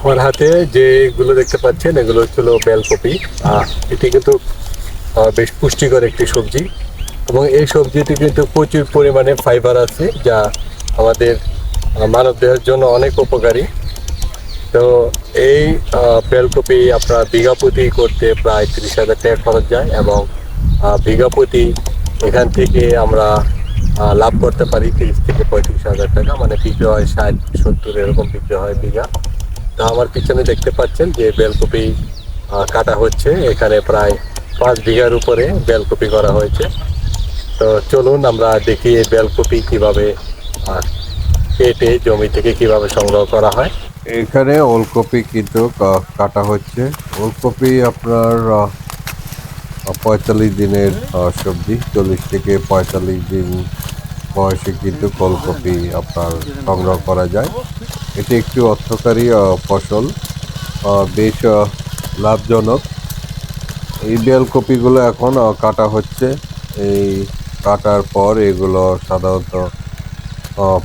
আমার হাতে যেগুলো দেখতে পাচ্ছেন এগুলো হচ্ছিল বেলকপি। এটি কিন্তু বেশ পুষ্টিকর একটি সবজি। এবং এই সবজিতে কিন্তু প্রচুর পরিমাণে ফাইবার আছে যা আমাদের মানব দেহের জন্য অনেক উপকারী। তো এই বেলকপি আপনার বিঘা প্রতি করতে প্রায় তিরিশ হাজার টাকা খরচ যায় এবং আহ, বিঘা প্রতি এখান থেকে আমরা লাভ করতে পারি তিরিশ থেকে পঁয়ত্রিশ হাজার টাকা। মানে বিক্রি হয় ষাট সত্তর এরকম বিক্রি হয় বিঘা। আমার পিছনে দেখতে পাচ্ছেন যে বেলকপি কাটা হচ্ছে। এখানে প্রায় পাঁচ বিঘার উপরে বেলকপি করা হয়েছে। তো চলুন আমরা দেখি এই বেলকপি কীভাবে কেটে জমি থেকে কীভাবে সংগ্রহ করা হয়। এখানে ওলকপি কিন্তু কাটা হচ্ছে। ওলকপি আপনার পঁয়তাল্লিশ দিনের সবজি, চল্লিশ থেকে পঁয়তাল্লিশ দিন বয়সে কিন্তু ওলকপি আপনার সংগ্রহ করা যায়। এটি একটি অর্থকারী ফসল বেশ লাভজনক। এই বেলকপিগুলো এখন কাটা হচ্ছে। এই কাটার পর এগুলো সাধারণত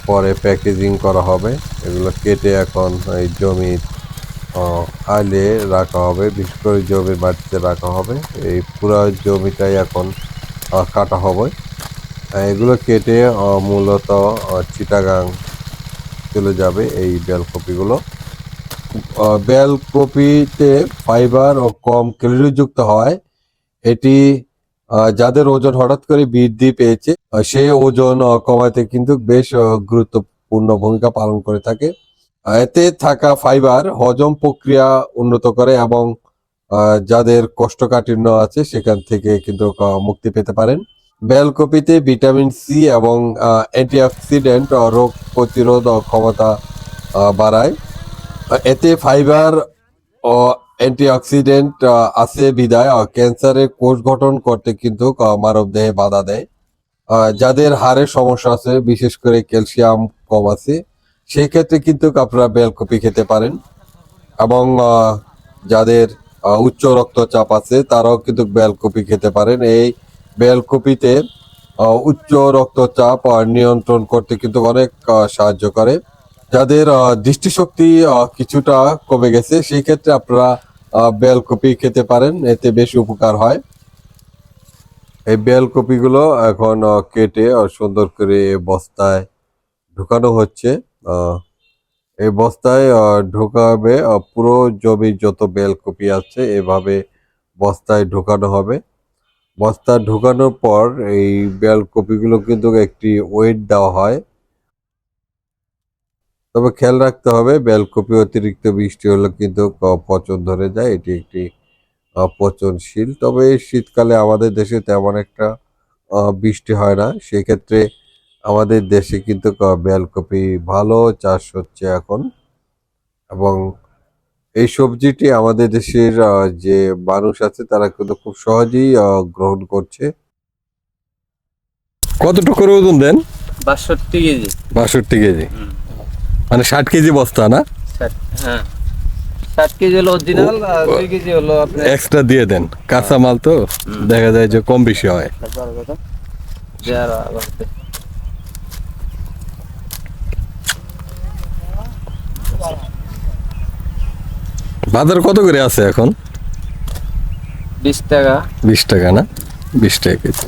পরে প্যাকেজিং করা হবে। এগুলো কেটে এখন এই জমির আইলে রাখা হবে, বিশেষ করে জমির মাটিতে রাখা হবে। এই পুরো জমিটাই এখন কাটা হবে। এগুলো কেটে মূলত চিটাগাং চলে যাবে এই বেলকপিগুলো। বেলকপিতে ফাইবার ও কম ক্যালোরিযুক্ত হয়। এটি যাদের ওজন হঠাৎ করে বৃদ্ধি পেয়েছে সেই ওজন কমাতে কিন্তু বেশ গুরুত্বপূর্ণ ভূমিকা পালন করে থাকে। এতে থাকা ফাইবার হজম প্রক্রিয়া উন্নত করে এবং যাদের কোষ্ঠকাঠিন্য আছে, সেখান থেকে কিন্তু মুক্তি পেতে পারেন। বেলকপিতে ভিটামিন সি এবং অ্যান্টিঅক্সিডেন্ট রোগ প্রতিরোধ ক্ষমতা বাড়ায়। এতে ফাইবার ও অ্যান্টিঅক্সিডেন্ট আছে বিদায় ক্যান্সারের কোষ গঠন করতে কিন্তু মানব দেহে বাধা দেয়। যাদের হাড়ের সমস্যা আছে, বিশেষ করে ক্যালসিয়াম কম আছে সেই ক্ষেত্রে কিন্তু আপনারা বেলকপি খেতে পারেন। এবং যাদের উচ্চ রক্তচাপ আছে, তারাও কিন্তু বেলকপি খেতে পারেন। এই বেলকপিতে উচ্চ রক্তচাপ নিয়ন্ত্রণ করতে কিন্তু অনেক সাহায্য করে। যাদের দৃষ্টিশক্তি কিছুটা কমে গেছে, সেই ক্ষেত্রে আপনারা বেলকপি খেতে পারেন, এতে বেশি উপকার হয়। এই বেলকপিগুলো এখন কেটে সুন্দর করে বস্তায় ঢুকানো হচ্ছে। এই বস্তায় ঢোকাবে পুরো জমির যত বেলকপি আছে, এভাবে বস্তায় ঢোকানো হবে। বস্তা ঢোকানোর পর এই বেল কপিগুলো কিন্তু একটি ওয়েট দেওয়া হয়। তবে খেয়াল রাখতে হবে বেলকপি অতিরিক্ত বৃষ্টি হলে কিন্তু পচন ধরে যায়, এটি একটি পচনশীল তবে শীতকালে আমাদের দেশে তেমন একটা বৃষ্টি হয় না। সেক্ষেত্রে আমাদের দেশে কিন্তু ক- বেলকপি ভালো চাষ হচ্ছে এখন। এবং এই সবজিটি আমাদের দেশের যে মানুষ আছে তারা কিন্তু খুব সহজেই গ্রহণ করছে। কতটুকু করে ওজন দেন? বাষট্টি কেজি। বাষট্টি কেজি। মানে ষাট কেজি বস্তা না? হ্যাঁ। ষাট কেজি হলো অরিজিনাল দুই কেজি হলো এক্সট্রা দিয়ে দেন। কাঁচা মাল তো দেখা যায় যে কম বেশি হয়। বাজার কত করে আছে এখন? বিশ টাকা। বিশ টাকা না? বিশ টাকা কেজি।